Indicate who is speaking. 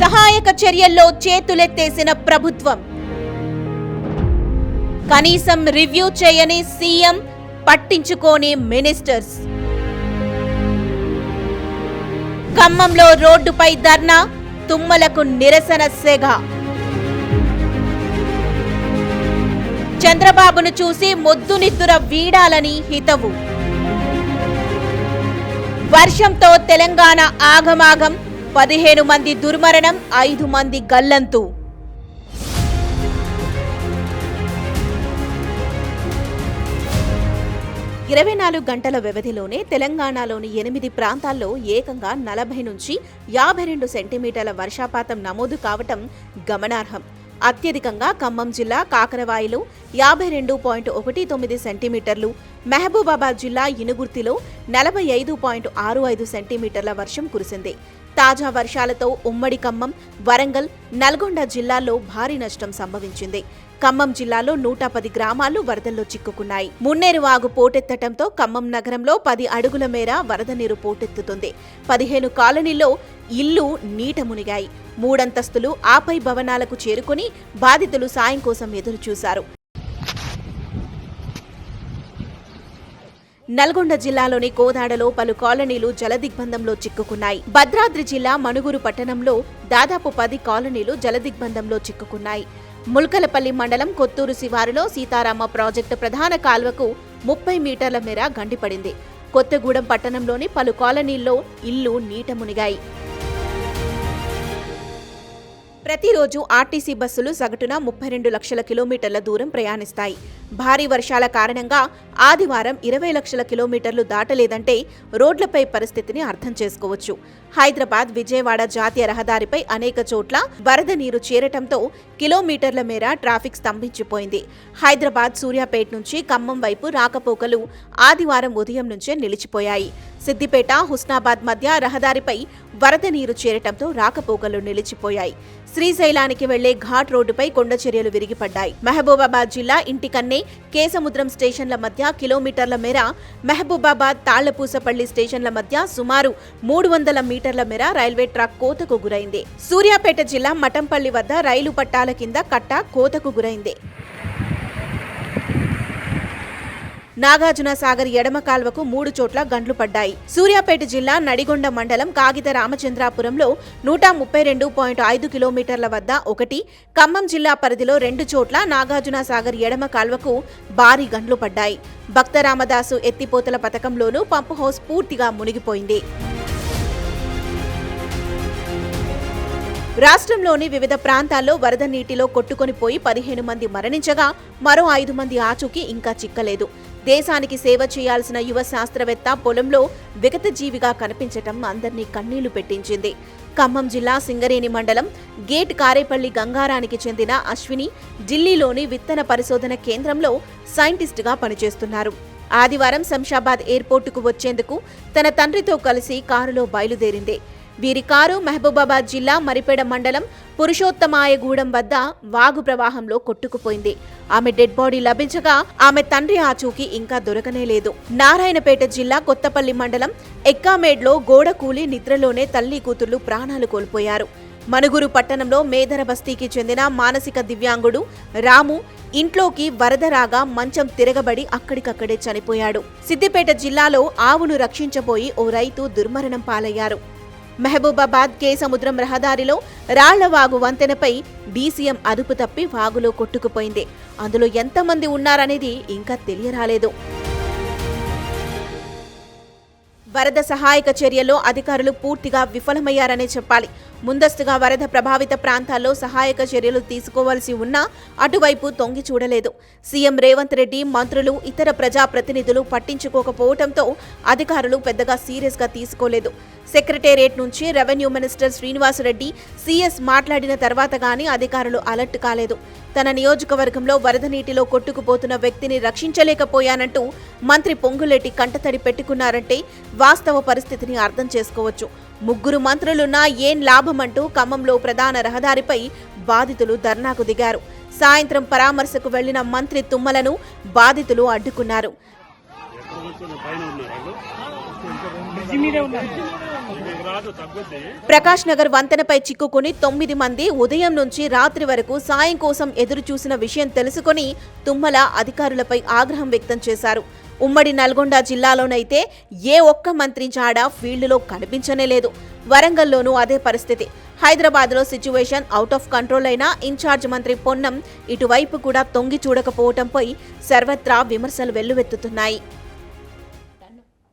Speaker 1: సహాయక చర్యల్లో చేతులెత్తేసిన ప్రభుత్వం. కనీసం రివ్యూ చేయని సీఎం పట్టించుకోని మినిస్టర్స్. ఖమ్మంలో రోడ్డుపై ధర్నా తుమ్మలకు నిరసన సెగ. చంద్రబాబును చూసి మొద్దునిద్దుర వీడాలని హితవు. వర్షంతో తెలంగాణ ఆగమాగం. పదిహేను మంది దుర్మరణం ఐదు మంది గల్లంతు. ఇరవై నాలుగు గంటల వ్యవధిలోనే తెలంగాణలోని ఎనిమిది ప్రాంతాల్లో ఏకంగా నలభై నుంచి యాభై రెండు సెంటీమీటర్ల వర్షపాతం నమోదు కావటం గమనార్హం. అత్యధికంగా ఖమ్మం జిల్లా కాకరవాయిలో యాభై రెండు పాయింట్ ఒకటి తొమ్మిది సెంటీమీటర్లు మహబూబాబాద్ జిల్లా ఇనుగుర్తిలో నలభై ఐదు పాయింట్ ఆరు ఐదు సెంటీమీటర్ల వర్షం కురిసింది. తాజా వర్షాలతో ఉమ్మడి ఖమ్మం వరంగల్ నల్గొండ జిల్లాల్లో భారీ నష్టం సంభవించింది. ఖమ్మం జిల్లాలో నూట పది గ్రామాలు వరదల్లో చిక్కుకున్నాయి. మున్నేరు వాగు పోటెత్తటంతో ఖమ్మం నగరంలో పది అడుగుల మేర వరద నీరు పోటెత్తుతుంది. పదిహేను కాలనీల్లో ఇల్లు నీట మునిగాయి. మూడంతస్తులు ఆపై భవనాలకు చేరుకుని బాధితులు సాయం కోసం ఎదురుచూశారు. నల్గొండ జిల్లాలోని కోదాడలో పలు కాలనీలు జలదిగ్బంధంలో చిక్కుకున్నాయి. భద్రాద్రి జిల్లా మణుగురు పట్టణంలో దాదాపు పది కాలనీలు జలదిగ్బంధంలో చిక్కుకున్నాయి. ముల్కలపల్లి మండలం కొత్తూరు శివారులో సీతారామ ప్రాజెక్టు ప్రధాన కాల్వకు ముప్పై మీటర్ల మేర గండిపడింది. కొత్తగూడెం పట్టణంలోని పలు కాలనీల్లో ఇల్లు నీట మునిగాయి. ప్రతిరోజు ఆర్టీసీ బస్సులు సగటున ముప్పై రెండు లక్షల కిలోమీటర్ల దూరం ప్రయాణిస్తాయి. భారీ వర్షాల కారణంగా ఆదివారం ఇరవై లక్షల కిలోమీటర్లు దాటలేదంటే రోడ్లపై పరిస్థితిని అర్థం చేసుకోవచ్చు. హైదరాబాద్ విజయవాడ జాతీయ రహదారిపై అనేక చోట్ల వరద నీరు చేరటంతో కిలోమీటర్ల మేర ట్రాఫిక్ స్తంభించిపోయింది. హైదరాబాద్ సూర్యాపేట్ నుంచి ఖమ్మం వైపు రాకపోకలు ఆదివారం ఉదయం నుంచే నిలిచిపోయాయి. సిద్దిపేట హుస్నాబాద్ మధ్య రహదారిపై వరద నీరు చేరటంతో రాకపోకలు నిలిచిపోయాయి. శ్రీశైలానికి వెళ్ళే ఘాట్ రోడ్డుపై కొండ చర్యలు విరిగిపడ్డాయి. మహబూబాబాద్ జిల్లా ఇంటికన్నే కేసముద్రం స్టేషన్ల మధ్య కిలోమీటర్ల మేర మహబూబాబాద్ తాళ్ళపూసపల్లి స్టేషన్ల మధ్య సుమారు మూడు వందల మీటర్ల మేర రైల్వే ట్రాక్ కోతకు గురైంది. సూర్యాపేట జిల్లా మటంపల్లి వద్ద రైలు పట్టాల కింద కట్ట కోతకు గురైంది. నాగార్జున సాగర్ ఎడమ కాల్వకు మూడు చోట్ల గండ్లు పడ్డాయి. సూర్యాపేట జిల్లా నడిగొండ మండలం కాగిత రామచంద్రాపురంలో నూట ముప్పై రెండు పాయింట్ ఐదు కిలోమీటర్ల వద్ద ఒకటి ఖమ్మం జిల్లా పరిధిలో రెండు చోట్ల నాగార్జున సాగర్ ఎడమ కాల్వకు భారీ గండ్లు పడ్డాయి. భక్త రామదాసు ఎత్తిపోతల పథకంలోనూ పంపు హౌస్ పూర్తిగా మునిగిపోయింది. రాష్ట్రంలోని వివిధ ప్రాంతాల్లో వరద నీటిలో కొట్టుకొని పోయి పదిహేను మంది మరణించగా మరో ఐదు మంది ఆచూకీ ఇంకా చిక్కలేదు. దేశానికి సేవ చేయాల్సిన యువ శాస్త్రవేత్త పొలంలో విగతజీవిగా కనిపించటం అందర్నీ కన్నీళ్ళు పెట్టించింది. ఖమ్మం జిల్లా సింగరేణి మండలం గేట్ కారేపల్లి గంగారానికి చెందిన అశ్విని ఢిల్లీలోని విత్తన పరిశోధన కేంద్రంలో సైంటిస్టుగా పనిచేస్తున్నారు. ఆదివారం శంషాబాద్ ఎయిర్పోర్టుకు వచ్చేందుకు తన తండ్రితో కలిసి కారులో బయలుదేరింది. వీరి కారు మహబూబాబాద్ జిల్లా మరిపేడ మండలం పురుషోత్తమాయగూడెం వద్ద వాగు ప్రవాహంలో కొట్టుకుపోయింది. ఆమె డెడ్ బాడీ లభించగా ఆమె తండ్రి ఆచూకీ ఇంకా దొరకనే లేదు. నారాయణపేట జిల్లా కొత్తపల్లి మండలం ఎక్కామేడ్లో గోడ కూలి నిద్రలోనే తల్లి కూతుళ్ళు ప్రాణాలు కోల్పోయారు. మనుగురు పట్టణంలో మేదర బస్తీకి చెందిన మానసిక దివ్యాంగుడు రాము ఇంట్లోకి వరద రాగా మంచం తిరగబడి అక్కడికక్కడే చనిపోయాడు. సిద్దిపేట జిల్లాలో ఆవును రక్షించబోయి ఓ రైతు దుర్మరణం పాలయ్యారు. మహబూబాబాద్ కే సముద్రం రహదారిలో రాళ్ళవాగు వంతెనపై డీసీఎం అదుపు తప్పి వాగులో కొట్టుకుపోయింది. అందులో ఎంతమంది ఉన్నారనేది ఇంకా తెలియరాలేదు. వరద సహాయక చర్యల్లో అధికారులు పూర్తిగా విఫలమయ్యారనే చెప్పాలి. ముందస్తుగా వరద ప్రభావిత ప్రాంతాల్లో సహాయక చర్యలు తీసుకోవాల్సి ఉన్నా అటువైపు తొంగి చూడలేదు. సీఎం రేవంత్ రెడ్డి మంత్రులు ఇతర ప్రజాప్రతినిధులు పట్టించుకోకపోవడంతో అధికారులు పెద్దగా సీరియస్గా తీసుకోలేదు. సెక్రటేరియట్ నుంచి రెవెన్యూ మినిస్టర్ శ్రీనివాసరెడ్డి సీఎస్ మాట్లాడిన తర్వాత గానీ అధికారులు అలర్ట్ కాలేదు. తన నియోజకవర్గంలో వరద నీటిలో కొట్టుకుపోతున్న వ్యక్తిని రక్షించలేకపోయానంటూ మంత్రి పొంగులేటి కంటతడి పెట్టుకున్నారంటే వాస్తవ పరిస్థితిని అర్థం చేసుకోవచ్చు. ముగ్గురు మంత్రులున్నా ఏం లాభమంటూ ఖమ్మంలో ప్రధాన రహదారిపై బాధితులు ధర్నాకు దిగారు. సాయంత్రం పరామర్శకు వెళ్ళిన మంత్రి తుమ్మలను బాధితులు అడ్డుకున్నారు. ప్రకాష్ నగర్ వంతెనపై చిక్కుకుని తొమ్మిది మంది ఉదయం నుంచి రాత్రి వరకు సాయం కోసం ఎదురు చూసిన విషయం తెలుసుకొని తుమ్మల అధికారులపై ఆగ్రహం వ్యక్తం చేశారు. ఉమ్మడి నల్గొండ జిల్లాలోనైతే ఏ ఒక్క మంత్రి జాడ ఫీల్డ్లో కనిపించనే లేదు. వరంగల్లోనూ అదే పరిస్థితి. హైదరాబాద్లో సిచ్యువేషన్ అవుట్ ఆఫ్ కంట్రోల్ అయినా ఇన్ఛార్జ్ మంత్రి పొన్నం ఇటువైపు కూడా తొంగి చూడకపోవటంపై సర్వత్రా విమర్శలు వెల్లువెత్తుతున్నాయి.